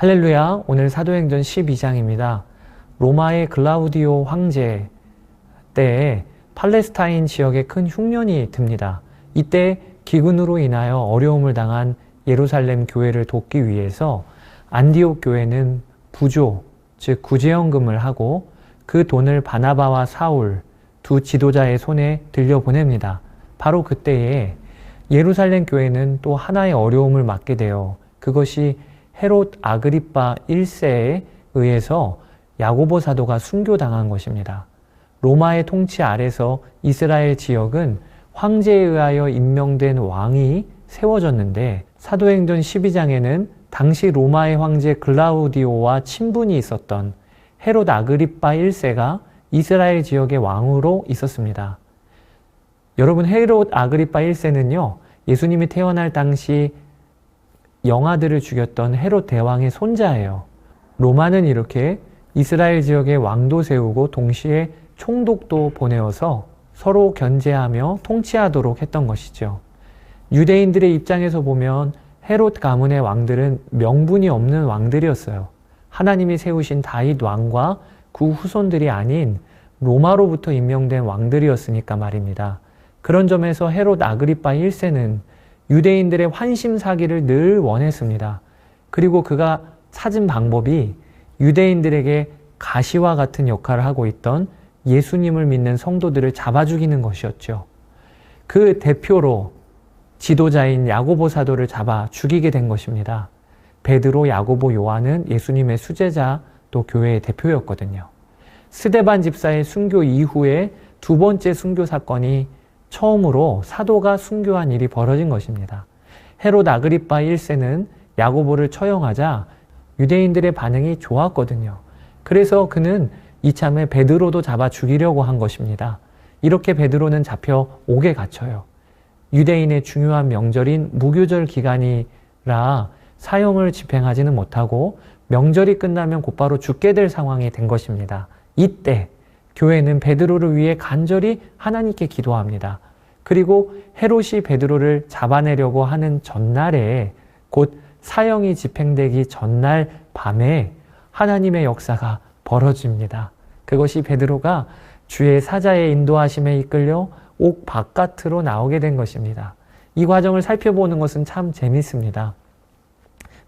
할렐루야. 오늘 사도행전 12장입니다. 로마의 글라우디오 황제 때에 팔레스타인 지역에 큰 흉년이 듭니다. 이때 기근으로 인하여 어려움을 당한 예루살렘 교회를 돕기 위해서 안디옥 교회는 부조, 즉 구제연금을 하고 그 돈을 바나바와 사울 두 지도자의 손에 들려보냅니다. 바로 그때에 예루살렘 교회는 또 하나의 어려움을 맞게 되어 그것이 헤롯 아그리파 1세에 의해서 야고보 사도가 순교당한 것입니다. 로마의 통치 아래서 이스라엘 지역은 황제에 의하여 임명된 왕이 세워졌는데 사도행전 12장에는 당시 로마의 황제 글라우디오와 친분이 있었던 헤롯 아그리파 1세가 이스라엘 지역의 왕으로 있었습니다. 여러분 헤롯 아그리파 1세는요. 예수님이 태어날 당시 영아들을 죽였던 헤롯 대왕의 손자예요. 로마는 이렇게 이스라엘 지역에 왕도 세우고 동시에 총독도 보내어서 서로 견제하며 통치하도록 했던 것이죠. 유대인들의 입장에서 보면 헤롯 가문의 왕들은 명분이 없는 왕들이었어요. 하나님이 세우신 다윗 왕과 그 후손들이 아닌 로마로부터 임명된 왕들이었으니까 말입니다. 그런 점에서 헤롯 아그리파 1세는 유대인들의 환심 사기를 늘 원했습니다. 그리고 그가 찾은 방법이 유대인들에게 가시와 같은 역할을 하고 있던 예수님을 믿는 성도들을 잡아 죽이는 것이었죠. 그 대표로 지도자인 야고보 사도를 잡아 죽이게 된 것입니다. 베드로, 야고보, 요한은 예수님의 수제자 또 교회의 대표였거든요. 스데반 집사의 순교 이후에 두 번째 순교 사건이 처음으로 사도가 순교한 일이 벌어진 것입니다. 헤롯 아그리파 1세는 야고보를 처형하자 유대인들의 반응이 좋았거든요. 그래서 그는 이참에 베드로도 잡아 죽이려고 한 것입니다. 이렇게 베드로는 잡혀 옥에 갇혀요. 유대인의 중요한 명절인 무교절 기간이라 사형을 집행하지는 못하고 명절이 끝나면 곧바로 죽게 될 상황이 된 것입니다. 이때 교회는 베드로를 위해 간절히 하나님께 기도합니다. 그리고 헤롯이 베드로를 잡아내려고 하는 전날에 곧 사형이 집행되기 전날 밤에 하나님의 역사가 벌어집니다. 그것이 베드로가 주의 사자의 인도하심에 이끌려 옥 바깥으로 나오게 된 것입니다. 이 과정을 살펴보는 것은 참 재밌습니다.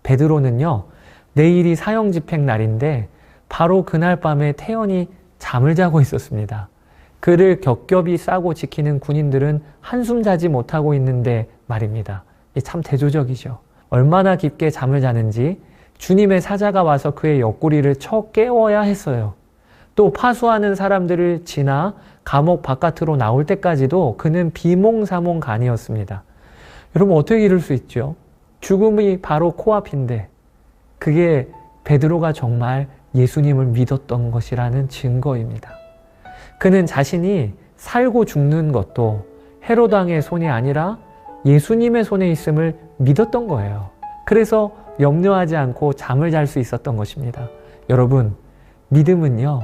베드로는요, 내일이 사형 집행 날인데 바로 그날 밤에 태연이 잠을 자고 있었습니다. 그를 겹겹이 싸고 지키는 군인들은 한숨 자지 못하고 있는데 말입니다. 참 대조적이죠. 얼마나 깊게 잠을 자는지 주님의 사자가 와서 그의 옆구리를 쳐 깨워야 했어요. 또 파수하는 사람들을 지나 감옥 바깥으로 나올 때까지도 그는 비몽사몽 간이었습니다. 여러분 어떻게 이럴 수 있죠? 죽음이 바로 코앞인데 그게 베드로가 정말 예수님을 믿었던 것이라는 증거입니다. 그는 자신이 살고 죽는 것도 헤로당의 손이 아니라 예수님의 손에 있음을 믿었던 거예요. 그래서 염려하지 않고 잠을 잘 수 있었던 것입니다. 여러분, 믿음은요,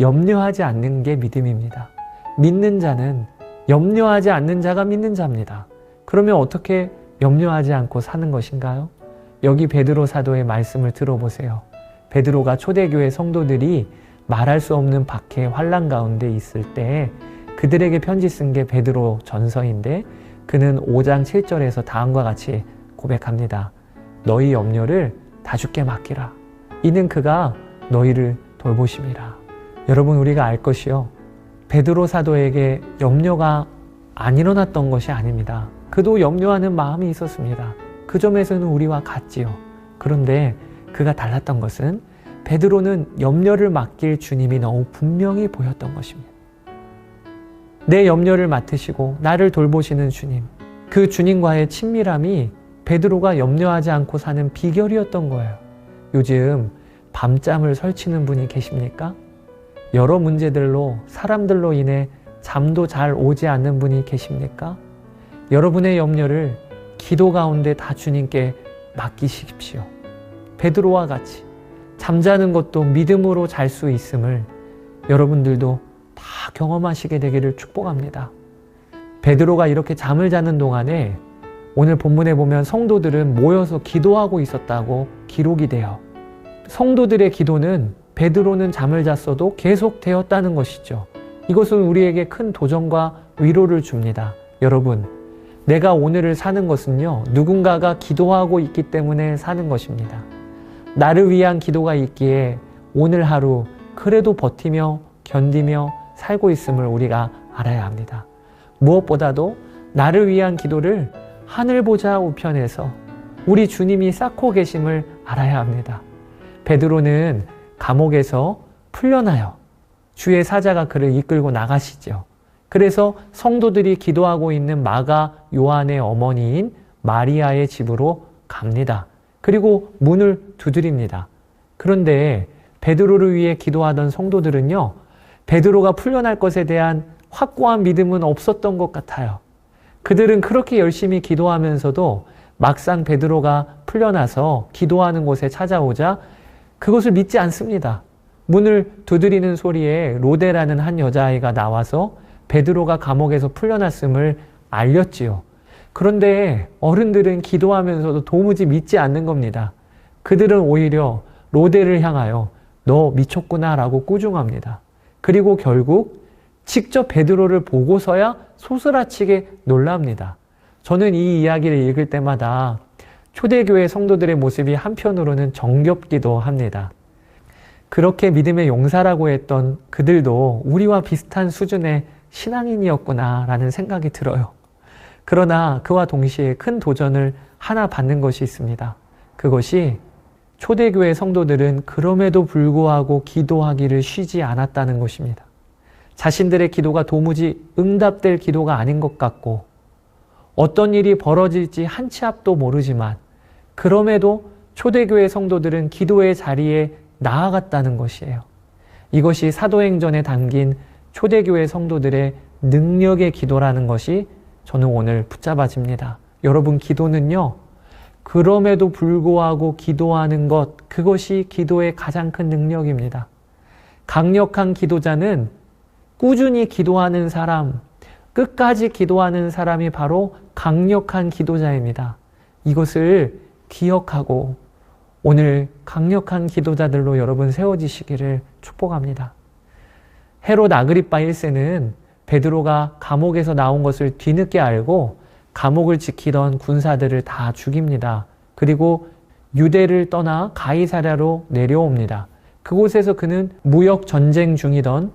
염려하지 않는 게 믿음입니다. 믿는 자는 염려하지 않는 자가 믿는 자입니다. 그러면 어떻게 염려하지 않고 사는 것인가요? 여기 베드로 사도의 말씀을 들어보세요. 베드로가 초대교회 성도들이 말할 수 없는 박해 환란 가운데 있을 때 그들에게 편지 쓴 게 베드로 전서인데 그는 5장 7절에서 다음과 같이 고백합니다. 너희 염려를 다 주께 맡기라. 이는 그가 너희를 돌보심이라. 여러분 우리가 알 것이요. 베드로 사도에게 염려가 안 일어났던 것이 아닙니다. 그도 염려하는 마음이 있었습니다. 그 점에서는 우리와 같지요. 그런데 그가 달랐던 것은 베드로는 염려를 맡길 주님이 너무 분명히 보였던 것입니다. 내 염려를 맡으시고 나를 돌보시는 주님, 그 주님과의 친밀함이 베드로가 염려하지 않고 사는 비결이었던 거예요. 요즘 밤잠을 설치는 분이 계십니까? 여러 문제들로 사람들로 인해 잠도 잘 오지 않는 분이 계십니까? 여러분의 염려를 기도 가운데 다 주님께 맡기십시오. 베드로와 같이 잠자는 것도 믿음으로 잘 수 있음을 여러분들도 다 경험하시게 되기를 축복합니다. 베드로가 이렇게 잠을 자는 동안에 오늘 본문에 보면 성도들은 모여서 기도하고 있었다고 기록이 돼요. 성도들의 기도는 베드로는 잠을 잤어도 계속 되었다는 것이죠. 이것은 우리에게 큰 도전과 위로를 줍니다. 여러분, 내가 오늘을 사는 것은요, 누군가가 기도하고 있기 때문에 사는 것입니다. 나를 위한 기도가 있기에 오늘 하루 그래도 버티며 견디며 살고 있음을 우리가 알아야 합니다. 무엇보다도 나를 위한 기도를 하늘 보자 우편에서 우리 주님이 쌓고 계심을 알아야 합니다. 베드로는 감옥에서 풀려나요. 주의 사자가 그를 이끌고 나가시죠. 그래서 성도들이 기도하고 있는 마가 요한의 어머니인 마리아의 집으로 갑니다. 그리고 문을 두드립니다. 그런데 베드로를 위해 기도하던 성도들은요, 베드로가 풀려날 것에 대한 확고한 믿음은 없었던 것 같아요. 그들은 그렇게 열심히 기도하면서도 막상 베드로가 풀려나서 기도하는 곳에 찾아오자 그것을 믿지 않습니다. 문을 두드리는 소리에 로데라는 한 여자아이가 나와서 베드로가 감옥에서 풀려났음을 알렸지요. 그런데 어른들은 기도하면서도 도무지 믿지 않는 겁니다. 그들은 오히려 로데를 향하여 너 미쳤구나 라고 꾸중합니다. 그리고 결국 직접 베드로를 보고서야 소스라치게 놀랍니다. 저는 이 이야기를 읽을 때마다 초대교회 성도들의 모습이 한편으로는 정겹기도 합니다. 그렇게 믿음의 용사라고 했던 그들도 우리와 비슷한 수준의 신앙인이었구나라는 생각이 들어요. 그러나 그와 동시에 큰 도전을 하나 받는 것이 있습니다. 그것이 초대교회 성도들은 그럼에도 불구하고 기도하기를 쉬지 않았다는 것입니다. 자신들의 기도가 도무지 응답될 기도가 아닌 것 같고 어떤 일이 벌어질지 한 치 앞도 모르지만 그럼에도 초대교회 성도들은 기도의 자리에 나아갔다는 것이에요. 이것이 사도행전에 담긴 초대교회 성도들의 능력의 기도라는 것이 저는 오늘 붙잡아집니다. 여러분, 기도는요, 그럼에도 불구하고 기도하는 것, 그것이 기도의 가장 큰 능력입니다. 강력한 기도자는 꾸준히 기도하는 사람, 끝까지 기도하는 사람이 바로 강력한 기도자입니다. 이것을 기억하고 오늘 강력한 기도자들로 여러분 세워지시기를 축복합니다. 헤롯 아그리파 1세는 베드로가 감옥에서 나온 것을 뒤늦게 알고 감옥을 지키던 군사들을 다 죽입니다. 그리고 유대를 떠나 가이사랴로 내려옵니다. 그곳에서 그는 무역 전쟁 중이던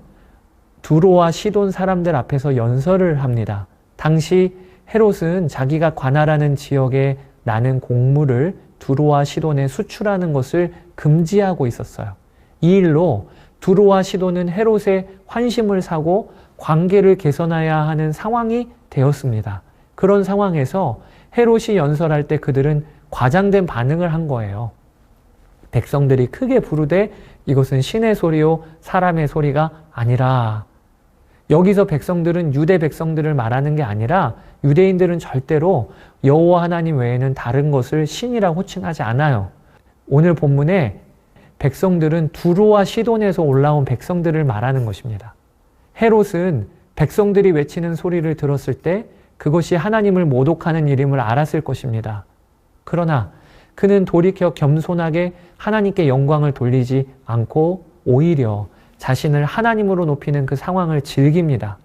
두로와 시돈 사람들 앞에서 연설을 합니다. 당시 헤롯은 자기가 관할하는 지역에 나는 곡물을 두로와 시돈에 수출하는 것을 금지하고 있었어요. 이 일로 두로와 시돈은 헤롯의 환심을 사고 관계를 개선해야 하는 상황이 되었습니다. 그런 상황에서 헤롯이 연설할 때 그들은 과장된 반응을 한 거예요. 백성들이 크게 부르되 이것은 신의 소리요 사람의 소리가 아니라 여기서 백성들은 유대 백성들을 말하는 게 아니라 유대인들은 절대로 여호와 하나님 외에는 다른 것을 신이라 호칭하지 않아요. 오늘 본문에 백성들은 두로와 시돈에서 올라온 백성들을 말하는 것입니다. 헤롯은 백성들이 외치는 소리를 들었을 때 그것이 하나님을 모독하는 일임을 알았을 것입니다. 그러나 그는 돌이켜 겸손하게 하나님께 영광을 돌리지 않고 오히려 자신을 하나님으로 높이는 그 상황을 즐깁니다.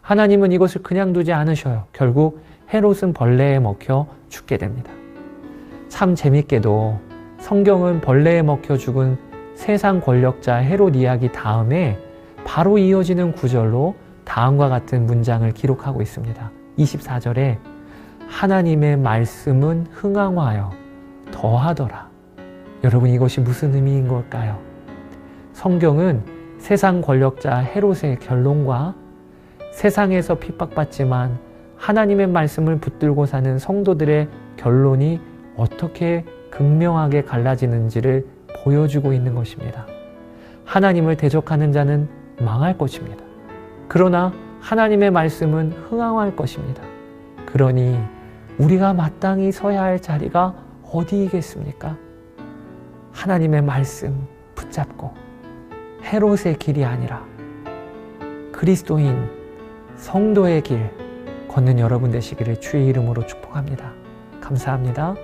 하나님은 이것을 그냥 두지 않으셔요. 결국 헤롯은 벌레에 먹혀 죽게 됩니다. 참 재밌게도 성경은 벌레에 먹혀 죽은 세상 권력자 헤롯 이야기 다음에 바로 이어지는 구절로 다음과 같은 문장을 기록하고 있습니다. 24절에 하나님의 말씀은 흥황하여 더하더라. 여러분 이것이 무슨 의미인 걸까요? 성경은 세상 권력자 헤롯의 결론과 세상에서 핍박받지만 하나님의 말씀을 붙들고 사는 성도들의 결론이 어떻게 극명하게 갈라지는지를 보여주고 있는 것입니다. 하나님을 대적하는 자는 망할 것입니다. 그러나 하나님의 말씀은 흥황할 것입니다. 그러니 우리가 마땅히 서야 할 자리가 어디이겠습니까? 하나님의 말씀 붙잡고 헤롯의 길이 아니라 그리스도인 성도의 길 걷는 여러분 되시기를 주의 이름으로 축복합니다. 감사합니다.